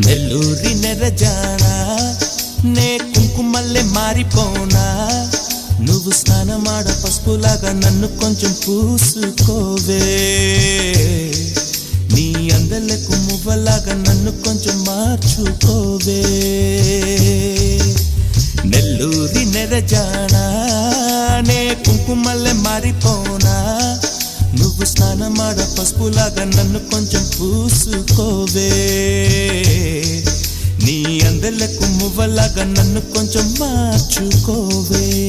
నెల్లూరి నెరజానా నే కుంకుమల్లే మారిపోనా? నువ్వు స్నానమాడ పసుపులాగా నన్ను కొంచెం పూసుకోవే. నీ అందలకు మువ్వలాగా నన్ను కొంచెం మార్చుకోవే. నెల్లూరి నెరజానా నే కుంకుమల్లే మారిపోనా? నువ్వు స్నానమాడ పసుపులాగా నన్ను కొంచెం పూసుకోవే. నీ మువ్వలాగా నన్ను కొంచెం మార్చుకోవే.